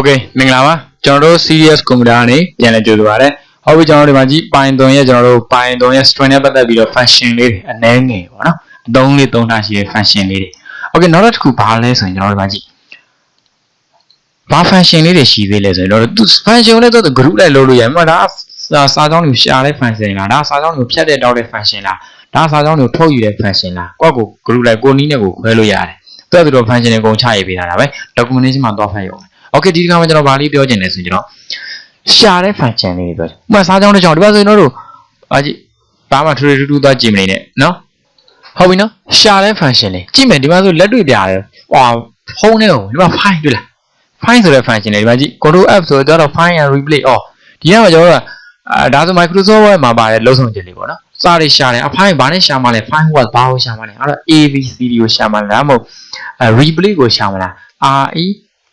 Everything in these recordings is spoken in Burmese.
ဟုတ်ကဲ့မင်္ဂလာပါကျွန်တော်တို့ serious computer ကနေပြန်လည်ကြိုဆိုပါရစေဟုတ်ပြီကျွန်တော်တို့ဒီမှာကြည့် Python ရဲ့ကျွန်တော်တို့ Python ရဲ့ string နဲ့ပတ်သက်ပြီးတော့ function လေးတွေအနည်းငယ်ပေါ့နော်အသုံးလေးသုံးထားရှိတဲ့ function လေးတွေဟုတ်ကဲ့နောက်တစ်ခုဘာလဲဆိုရင်ကျွန်တော်တို့ဒီမှာကြည့်ဘာ function လေးတွေရှိသေးလဲဆိုရင်တော့သူ function လေးတော့ group လိုက်လုပ်လို့ရတယ်မဟုတ်လားဒါစာကြောင်းကိုရှာတဲ့ function လားဒါစာကြောင်းကိုဖြတ်တဲ့တောက်တဲ့ function လားဒါစာကြောင်းကိုထုတ်ယူတဲ့ function လားကိုယ့်ကို group လိုက်ကိုနီးနဲ့ကိုခွဲလို့ရတယ်သူကသူတို့ function တွေအကုန်ချရေးပေးတာဒါပဲ documentation မှာသွားဖတ်ရုံပဲ okay ဒီတစ်ခါမှာကျွန်တော်ဗာလေးပြောချင်တယ်ဆိုရင်ကျွန်တော်ရှာတဲ့ function လေးတွေပြောချင်ဥပမာစားကြောင်းတစ်ကြောင်းဒီပါဆိုရင်တို့အာကြည့်ဘာမှထူထူထူသွားကြည့်မနေနဲ့နော်ဟုတ်ပြီနော်ရှာတဲ့ function လေးကြည့်မယ်ဒီမှာဆိုလက်တွေ့ပြရတယ်ဟွာဖုန်းနဲ့ဟိုဒီမှာ find တွေ့လား find ဆိုတဲ့ function လေးဒီမှာကြည့် control f ဆိုတော့ find and replace အော်ဒီကမှာကျွန်တော်တို့အာဒါဆို Microsoft Word မှာပါတယ်လုံးဆောင်ချက်လေးပေါ့နော်စာတွေရှာတယ်အဖိုင်းဘာနဲ့ရှာမှလဲ find what ဘာကိုရှာမှလဲအဲ့တော့ a b c d ကိုရှာမှလားဒါမှမဟုတ် replace ကိုရှာမှလား r e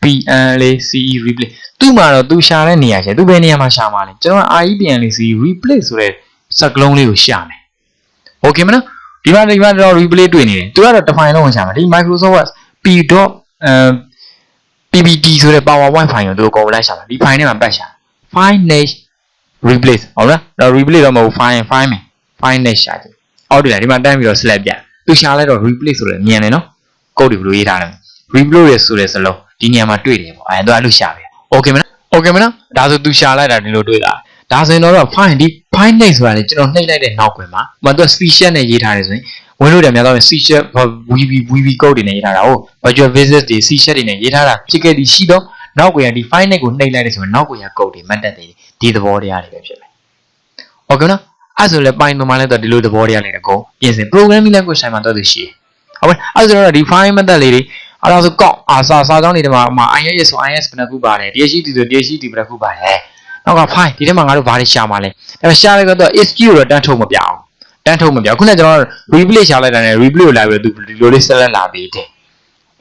PN လေး CE replace သူ့မှာတော့သူရှာတဲ့နေရာချက်သူဘယ်နေရာမှာရှာမှာလဲကျွန်တော်က REPN လေး CE replace ဆိုတဲ့စကလုံးလေးကိုရှာမယ်။ Okay မနော်ဒီမှာဒီမှာတော့ replace တွေ့နေတယ်သူကတော့ define လုံးကိုရှာမှာဒီ Microsoft Word p. အဲ ppt ဆိုတဲ့ PowerPoint file ကိုသူကိုလိုက်ရှာမှာဒီ file ထဲမှာပတ်ရှာ file next replace ဟုတ်လားတော့ replace တော့မဟုတ် file file မယ် file next ရှာကြည့်အောက်တယ်ဒီမှာတန်းပြီးတော့ select ပြသူရှာလိုက်တော့ replace ဆိုတဲ့မြန်တယ်နော် code တွေဘယ်လိုရေးထားလဲ replace ရဆိုတဲ့စလုံး ဒီနေရာမှာတွေ့တယ်ပေါ့အဲတော့အဲ့လိုရှာပဲโอเคမနော်โอเคမနော်ဒါဆိုသူရှာလိုက်တာဒီလိုတွေ့တာဒါဆိုရင်တော့ fine ဒီ fine name ဆိုတာလေကျွန်တော်နှိပ်လိုက်တဲ့နောက်ကွယ်မှာမတော့ C sharp နဲ့ရေးထားတယ်ဆိုရင်ဝင်လို့တယ်များတော့ C sharp VB VB code တွေနဲ့ရေးထားတာဟုတ် virtual visit တွေ C sharp တွေနဲ့ရေးထားတာဖြစ်ခဲ့သည်ရှိတော့နောက်ကွယ်ကဒီ fine name ကိုနှိပ်လိုက်တယ်ဆိုရင်နောက်ကွယ်က code တွေမှတ်တတ်တယ်ဒီသဘောတရားတွေပဲဖြစ်မယ်โอเคနော်အဲ့ဆိုလဲ Python မှာလည်းတော့ဒီလိုသဘောတရားတွေအကုန်ပြင်ဆင် programming language ဆိုင်မှာတော့သူရှိတယ်ဟုတ်ပြီအဲ့ဆိုတော့ဒီ fine method လေးတွေ အဲ့ဒါဆိုကောက်အာစာစာကြောင်းတွေဒီမှာမှာ IS ဆို IS ဘယ်နှခုပါတယ် DHT ဆို DHT ဘယ်နှခုပါတယ်နောက်က fine ဒီထဲမှာငါတို့ဘာတွေရှာမှာလဲဒါပေမဲ့ရှာလိုက်တော့ SQ ကိုတော့တန်းထုတ်မပြအောင်တန်းထုတ်မပြခုနကကျွန်တော် replay ရှာလိုက်တာနဲ့ replay ကိုလာပြီးတော့သူဒီလိုလေး select လာပေးတယ်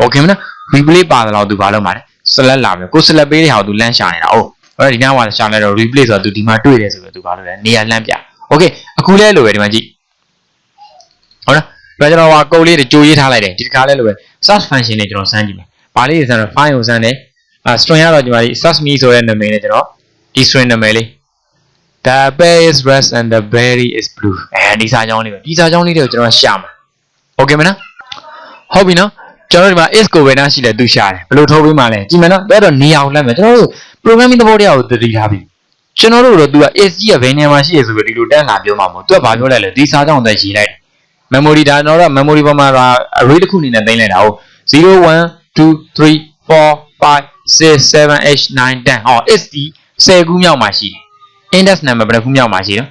okay မနော် replay ပါတယ်တော့သူဘာလုပ်မှာလဲ select လာမယ်ကို select ပေးတဲ့ဟာကိုသူလမ်းရှာနေတာဟုတ်အဲ့ဒီနားမှာရှာလိုက်တော့ replay ဆိုတော့သူဒီမှာတွေ့တယ်ဆိုတော့သူဘာလုပ်လဲနေရာလမ်းပြ okay အခုလဲလို့ပဲဒီမှာကြည့်ဟုတ်လားဒါကျွန်တော်ဟာကုတ်လေးတွေကြိုရေးထားလိုက်တယ်ဒီတစ်ခါလဲလို့ပဲ search function နဲ့ကျွန်တော်စမ်းကြည့်မယ်။ဘာလေးဆိုတော့ file ကိုစမ်းတယ်။အဲ string ကတော့ဒီမှာ search me ဆိုတဲ့နာမည်နဲ့ကျွန်တော်ဒီ string နာမည်လေး The bear is red and the berry is blue အဲဒီစာကြောင်းလေးပဲဒီစာကြောင်းလေးတွေကိုကျွန်တော်ရှာမှာ။ Okay မနော်။ဟုတ်ပြီနော်။ကျွန်တော်ဒီမှာ is ကိုပဲနားရှိလဲသူရှာတယ်။ဘယ်လိုထုတ်ပေးမှလဲ။ကြည့်မယ်နော်။အဲ့တော့နေအောင်လမ်းမယ်ကျွန်တော်တို့ programming သဘောတရားကိုသတိထားပြီ။ကျွန်တော်တို့တော့ तू က is ကြီးကဘယ်နေရာမှာရှိရဆိုပြီးဒီလိုတန်းလာပြောမှာမဟုတ်။ तू ကဘာပြောလဲလဲဒီစာကြောင်းသက်ရေးလိုက် memory ဒါတော့ memory ပေါ်မှာ array တစ်ခုအနေနဲ့သိမ်းလိုက်တာဟုတ်0 1 2 3 4 5 6 7 8 9 10ဟော is ဒီ10ခုမြောက်မှာရှိတယ် index number ဘယ်နှခုမြောက်မှာရှိတော့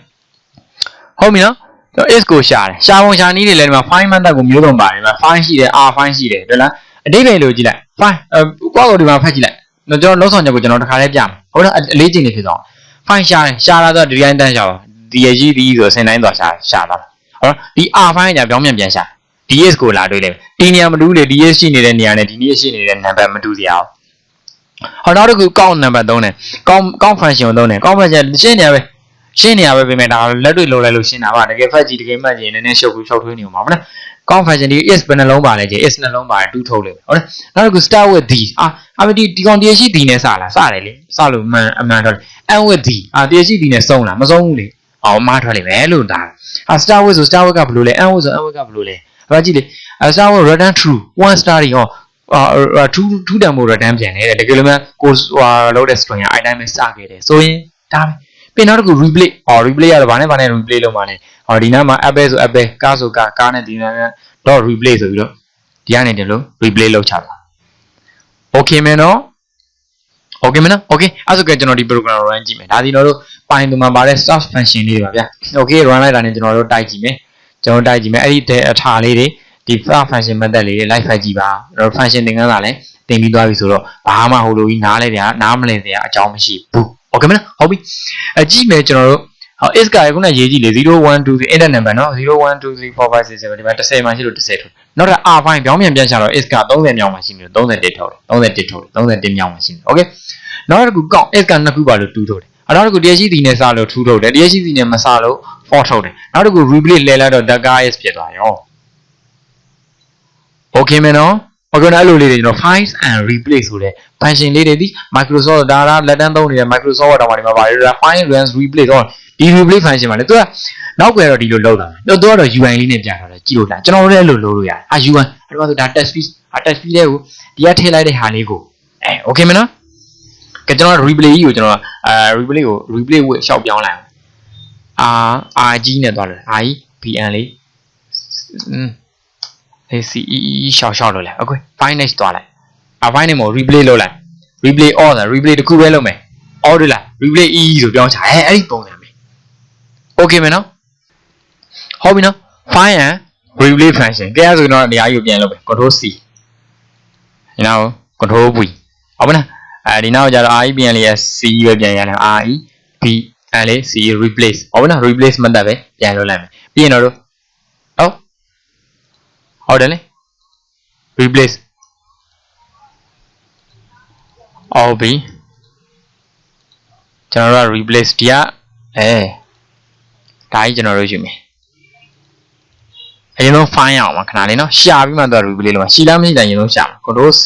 ဟုတ်ပြီနော်တော့ is ကိုရှာတယ်ရှာပုံရှာနည်းတွေလည်းဒီမှာ find method ကိုမျိုးစုံပါတယ်ဒီမှာ find ရှိတယ် r find ရှိတယ်ဟုတ်လားအတိတ်ပဲလို့ကြည့်လိုက် find အဲကွာကိုဒီမှာဖတ်ကြည့်လိုက်တော့ကျွန်တော်လုံးဆောင်ချက်ကိုကျွန်တော်တစ်ခါလေးပြမယ်ဟုတ်လားအလေးချိန်နေဖြစ်သွား find ရှာတယ်ရှာလာတော့ဒီတိုင်းတန်းရှာပါဒီရကြီးဒီဆိုဆင်တိုင်းသွားရှာရှာသွားတာ ဟုတ်လားဒီ r find ကပြောင်းပြန်ပြန်ရှာ ds ကိုလာတွေ့လိမ့်မယ်ဒီနေရာမတူလေ ds ရှိနေတဲ့နေရာနဲ့ဒီနေ့ရှိနေတဲ့ number မတူစရာဟောနောက်တစ်ခု count number သုံးတယ် count count function ကိုသုံးတယ် count function ရှင်းနေရပဲရှင်းနေရပဲပြင်မဲ့ဒါလက်တွေ့လိုလိုက်လို့ရှင်းတာပါတကယ်ဖတ်ကြည့်တကယ်မှတ်ကြည့်နည်းနည်းရှုပ်ပြီးရှောက်ထွေးနေမှာပါနော် count function ဒီ is ဘယ်နှလုံးပါလဲကြည့် is နှလုံးပါတယ်တူးထုတ်လို့ဟုတ်လားနောက်တစ်ခု start with the အာအမဒီဒီကောင်တရရှိ the နဲ့စလားစတယ်လေစလို့မှန်အမှန်တော့ end with the အာတရရှိ the နဲ့စုံလားမစုံဘူးလေ အော်မှားထွက်လိမ့်မယ်လို့ဒါအာ start with ဆို start with ကဘယ်လိုလဲ end with ဆို end with ကဘယ်လိုလဲအမကြည့်လေ star will return true one star တွေဟောအာ true true တန်ဖို့ return ပြန်တယ်တကယ်လို့များကိုဟိုလောက်တဲ့ string ကအဲ့တိုင်းပဲစခဲ့တယ်ဆိုရင်ဒါပဲပြီးနောက်တစ်ခု replay ဟော replay ရတော့ဗာနဲ့ဗာနဲ့ replay လုပ်မှာလဲဟောဒီနားမှာ apple ဆို apple ကားဆိုကားကားနဲ့ဒီနားက dot replay ဆိုပြီးတော့ဒီကနေတယ်လို့ replay လုပ်ချတာ okay မယ်နော် okay မနော် okay အဲ့ဆိုကကျွန်တော်ဒီ program run ကြည့်မယ်ဒါဒီတော့တို့ Python မှာပါတဲ့ start function လေးတွေပါဗျာ okay run လိုက်တာနဲ့ကျွန်တော်တို့တိုက်ကြည့်မယ်ကျွန်တော်တိုက်ကြည့်မယ်အဲ့ဒီအထာလေးတွေဒီ start function method လေးတွေ live ဖတ်ကြည့်ပါတော့ function သင်ခန်းစာလည်းသင်ပြီးသွားပြီဆိုတော့ဘာမှဟိုလိုကြီးနားလဲတရားနားမလဲတရားအကြောင်းမရှိဘူး okay မနော်ဟုတ်ပြီအကြည့်မယ်ကျွန်တော်တို့ ဟော is ကခုနရေးကြည့်လေ0 1 2 3 internet number နော်0 1 2 3 4 5 6 7ဒီမှာ10မှာရှိလို့10ထုတ်နောက်တော့ r file ပြောင်းပြန်ပြန်ချတော့ is က30မြောက်မှာရှိနေလို့31ထုတ်တယ်31ထုတ်တယ်31မြောက်မှာရှိနေ okay နောက်တစ်ခုကောက် is ကနှစ်ခုပါလို့2ထုတ်တယ်အနောက်တစ်ခုတရားရှိသည်နဲ့စလို့2ထုတ်တယ်တရားရှိသည်နဲ့မစလို့4ထုတ်တယ်နောက်တစ်ခု replace လဲလိုက်တော့ data is ဖြစ်သွားရော okay မ ယ်နော် okay နော်အဲ့လိုလေးတွေကျွန်တော် find and replace ဆိုတဲ့ function လေးတွေဒီ Microsoft ဒါကလက်တန်းသုံးနေတဲ့ Microsoft Word တောင်မှဒီမှာပါတယ်ဒါ find runs replace တော့ဒီ replace function မှာလေသူကနောက်ကွယ်တော့ဒီလိုလောက်တာမယ်တော့သူကတော့ UI လေးနဲ့ပြန်လာတယ်ကြည့်လို့လားကျွန်တော်တို့လည်းအဲ့လိုလုပ်လို့ရတယ်အာ UI အဲ့တော့ဆိုဒါ text field အာ text field လေးကိုဒီကထည့်လိုက်တဲ့ဟာလေးကိုအဲ okay မနော်ကဲကျွန်တော် replay ကြီးကိုကျွန်တော်အာ replay ကို replay ဝေရှောက်ပြောင်းလိုက်အောင်အာ RG နဲ့သွားတယ် RG BN လေး อืม ACE ရှောက်ရှောက်လို့လဲ okay fine next သွားလိုက်အာ fine နဲ့မဟုတ် replay လုပ်လိုက် replay all တာ replay တစ်ခုပဲလုပ်မယ် all တွေလား replay e ဆိုပြောင်းချအဲအဲ့ဒီပုံစံပဲ okay မယ်နော်ဟုတ်ပြီနော် fine and replay function ကြရဆိုတော့နေရာကြီးကိုပြန်လုပ်ပဲ control c ဒီနောက် control v ဟုတ်ပါလားအဲဒီနောက်ကျတော့ i ပြန်လေး c ပဲပြန်ရအောင် i b အဲလေး c replace ဟုတ်ပါလား replace မတ်တပ်ပဲပြန်လုပ်လိုက်မယ်ပြီးရင်တော့ ဟုတ်ဟုတ်တယ်လေ replace အော်ပြီကျွန်တော်တို့က replace ဒီကအဲဒါကြီးကျွန်တော်တို့ယူမယ်အရင်ဆုံး find အောင်ပါခဏလေးနော်ရှာပြီးမှတော့ replay လုပ်မှာရှိလားမရှိတာအရင်ဆုံးရှာမှာ control c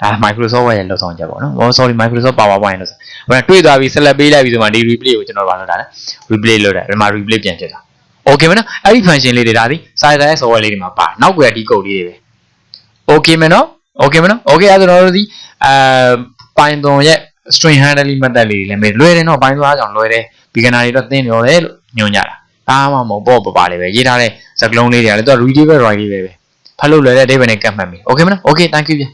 ဒါ Microsoft Word ရဲ့လောက်ဆောင်ချက်ပေါ့နော် oh sorry Microsoft PowerPoint လို့ဆိုဟိုကတွေ့သွားပြီ select ပေးလိုက်ပြီဆိုမှဒီ replay ကိုကျွန်တော်ဘာလုပ်တာလဲ replay လုပ်တာဒီမှာ replay ပြန်ဖြစ်တာ okay မနော်အဲ့ဒီ function လေးတွေဒါဒီ size size software လေးတွေမှာပါနောက်ကွယ်ဒီ code လေးတွေပဲ okay မနော် okay မနော် okay အဲ့ဒါကျွန်တော်တို့ဒီအဲ Python ရဲ့ string handling method လေးတွေလည်းမေးလွယ်တယ်နော် Python အားကြောင့်လွယ်တယ် beginner တွေတော့သင်ရောတယ်လို့ညွှန်ကြတာဒါမှမဟုတ်ပေါ့ပပါလေးပဲရေးထားတဲ့စကလုံးလေးတွေကလည်းသူက readable write လေးပဲပဲဖတ်လို့လွယ်တဲ့ data နဲ့ကတ်မှတ်ပြီ okay မနော် okay thank you ပြန်